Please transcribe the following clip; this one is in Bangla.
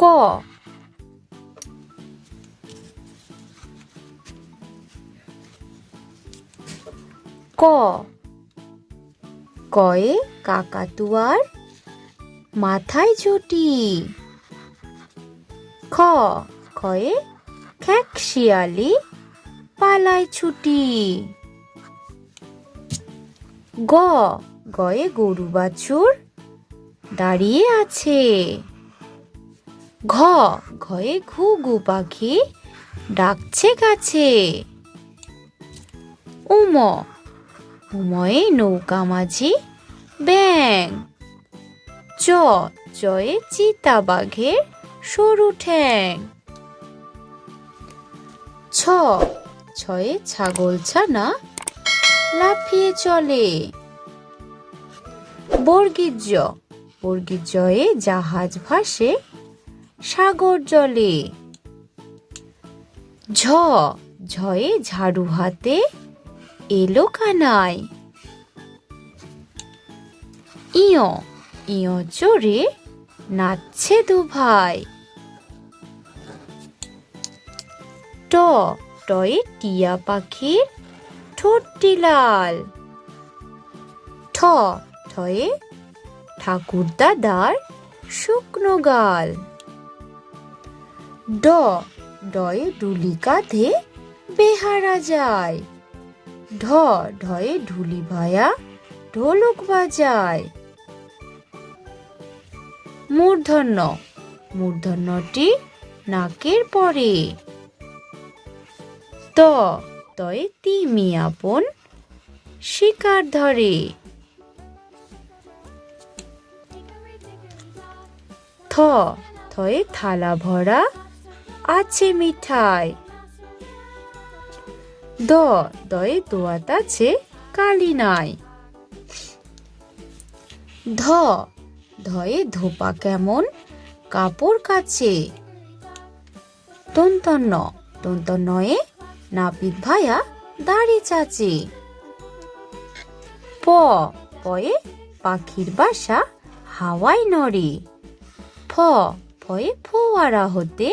ক ক কয়ে কাকাতুয়ার মাথায় চটি খ খয়ে খ্যাক শিয়ালি পালায় ছুটি গ গয়ে গরু বাছুর দাঁড়িয়ে আছে ঘ। ঘয়ে ঘুঘু পাখি ডাকছে গাছে উম। উময়ে নৌকা মাঝি ব্যাং। চ। চয়ে চিতা বাঘের সরু ঠ্যাং। ছ। ছয়ে ছাগল ছানা লাফিয়ে চলে। বর্গীর জ বর্গীর জয়ে জাহাজ ভাসে সাগর জলে। ঝ, ঝয়ে ঝাড়ু হাতে এলো কানাই ইয় ইয় চড়ে নাচছে দু ভাই ট, টয়ে টিয়া পাখির ঠোঁটটি লাল। ঠ, ঠয়ে ঠাকুর দাদার শুকনো গাল। ড, ডয়ে ডুলি কাঁধে বেহারা যায়। ঢ, ঢয়ে ঢুলি ভায়া ঢোলক বাজায়। মূর্ধন্য, মূর্ধন্যটি নাকের পরে। ত, তয়ে তিমি আপন শিকার ধরে। থ, থয়ে থালা ভরা আছে মিঠাই। দ, দয়ে দোয়াত আছে কালি নাই। ধ, ধয়ে ধোপা কেমন? কাপড় কাচে। তন্তন্ন, তন্তন্নয়ে নাপিত ভায়া দাড়ি চাচে। প, পয়ে পাখির বাসা হাওয়ায় নড়ে। ফ, ফয়ে ফোয়ারা হতে